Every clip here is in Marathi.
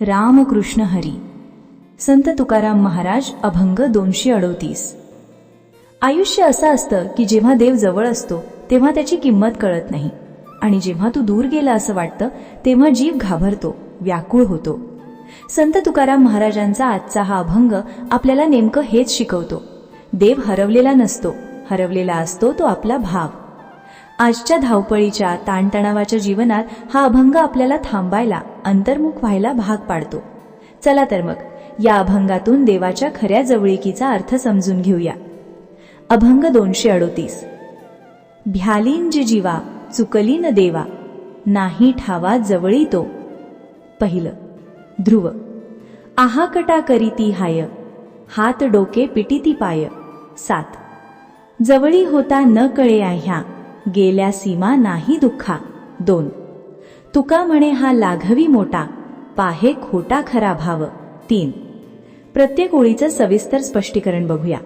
रामकृष्ण हरी. संत तुकाराम महाराज अभंग दोनशे अडोतीस. आयुष्य असं असतं की जेव्हा देव जवळ असतो तेव्हा त्याची किंमत कळत नाही. आणि जेव्हा तू दूर गेला असं वाटतं तेव्हा जीव घाबरतो व्याकुळ होतो. संत तुकाराम महाराजांचा आजचा हा अभंग आपल्याला नेमकं हेच शिकवतो. देव हरवलेला नसतो हरवलेला असतो तो आपला भाव. आजच्या धावपळीच्या ताणतणावाच्या जीवनात हा अभंग आपल्याला थांबायला अंतर्मुख व्हायला भाग पाडतो. चला तर मग या अभंगातून देवाच्या खऱ्या जवळिकीचा अर्थ समजून घेऊया. अभंग दोनशे अडोतीस. भ्यालीन जी जीवा चुकली न देवा नाही ठावा जवळी तो. पहिलं ध्रुव. आहाकटा करीती हाय हात डोके पिटीती पाय. सात जवळी होता न कळे ह्या गेल्या सीमा नाही दुःखा. दोन. तुका म्हणे हा लाघवी मोठा. पाहे खोटा खरा भाव. तीन. प्रत्येक ओळीचं सविस्तर स्पष्टीकरण बघूया.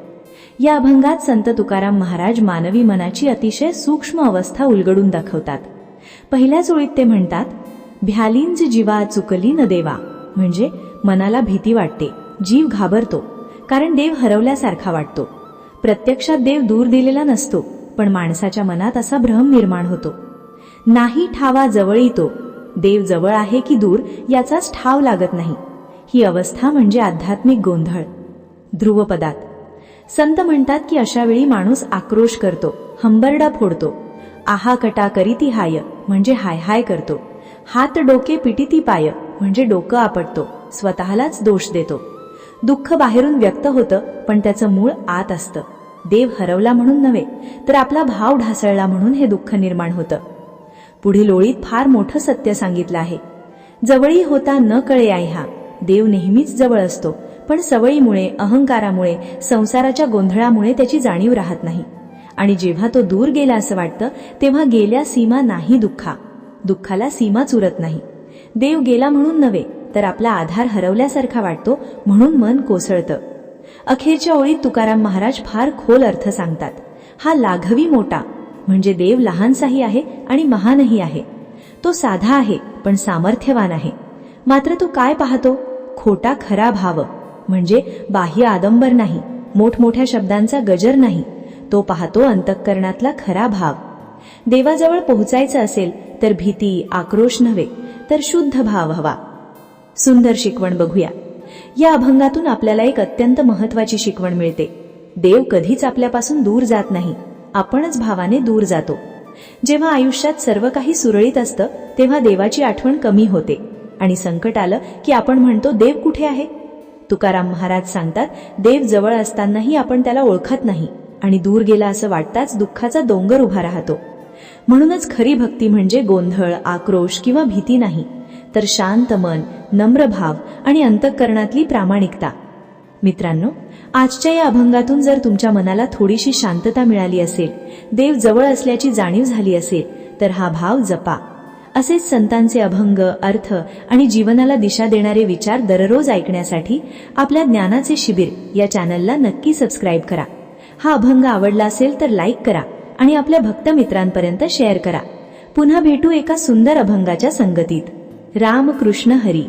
या अभंगात संत तुकाराम महाराज मानवी मनाची अतिशय सूक्ष्म अवस्था उलगडून दाखवतात. पहिल्याच ओळीत ते म्हणतात भ्यालींज जीवा चुकली न देवा. म्हणजे मनाला भीती वाटते जीव घाबरतो कारण देव हरवल्यासारखा वाटतो. प्रत्यक्षात देव दूर दिलेला नसतो. पण माणसाच्या मनात असा भ्रम निर्माण होतो. नाही ठावा जवळ तो. देव जवळ आहे की दूर याचाच ठाव लागत नाही. ही अवस्था म्हणजे आध्यात्मिक गोंधळ. ध्रुवपदात. संत म्हणतात की अशा वेळी माणूस आक्रोश करतो हंबरडा फोडतो. आहा कटा करीती हाय म्हणजे हाय हाय करतो. हात डोके पिटीती पाय म्हणजे डोकं आपटतो. स्वतःलाच दोष देतो. दुःख बाहेरून व्यक्त होतं पण त्याचं मूळ आत असतं. देव हरवला म्हणून नव्हे तर आपला भाव ढासळला म्हणून हे दुःख निर्माण होतं. पुढील ओळीत फार मोठं सत्य सांगितलं आहे. जवळी होता न कळे ह्या देव नेहमीच जवळ असतो पण सवयीमुळे अहंकारामुळे संसाराच्या गोंधळामुळे त्याची जाणीव राहत नाही. आणि जेव्हा तो दूर गेला असं वाटतं तेव्हा गेल्या सीमा नाही दुःखा. दुःखाला सीमाच उरत नाही. देव गेला म्हणून नव्हे तर आपला आधार हरवल्यासारखा वाटतो म्हणून मन कोसळतं. अखेरच्या ओळीत तुकाराम महाराज फार खोल अर्थ सांगतात. हा लाघवी मोठा म्हणजे देव लहानसाही आहे आणि महानही आहे. तो साधा आहे पण सामर्थ्यवान आहे. मात्र तू काय पाहतो? खोटा खरा भाव म्हणजे बाह्य आदंबर नाही मोठमोठ्या शब्दांचा गजर नाही. तो पाहतो अंतःकरणातला खरा भाव. देवाजवळ पोहोचायचं असेल तर भीती आक्रोश नव्हे तर शुद्ध भाव हवा. सुंदर शिकवण बघूया. या अभंगातून आपल्याला एक अत्यंत महत्वाची शिकवण मिळते. देव कधीच आपल्यापासून दूर जात नाही. आपणच भावाने दूर जातो. जेव्हा आयुष्यात सर्व काही सुरळीत असतं तेव्हा देवाची आठवण कमी होते. आणि संकट आलं की आपण म्हणतो देव कुठे आहे? तुकाराम महाराज सांगतात देव जवळ असतानाही आपण त्याला ओळखत नाही. आणि दूर गेला असं वाटताच दुःखाचा डोंगर उभा राहतो. म्हणूनच खरी भक्ती म्हणजे गोंधळ आक्रोश किंवा भीती नाही. तर शांत मन नम्र भाव आणि अंतःकरणातली प्रामाणिकता. मित्रांनो आजच्या या अभंगातून जर तुमच्या मनाला थोडीशी शांतता मिळाली असेल देव जवळ असल्याची जाणीव झाली असेल तर हा भाव जपा. असेच संतांचे अभंग अर्थ आणि जीवनाला दिशा देणारे विचार दररोज ऐकण्यासाठी आपल्या ज्ञानाचे शिबिर या चॅनलला नक्की सबस्क्राईब करा. हा अभंग आवडला असेल तर लाईक करा आणि आपल्या भक्त मित्रांपर्यंत शेअर करा. पुन्हा भेटू एका सुंदर अभंगाच्या संगतीत. रामकृष्ण हरी.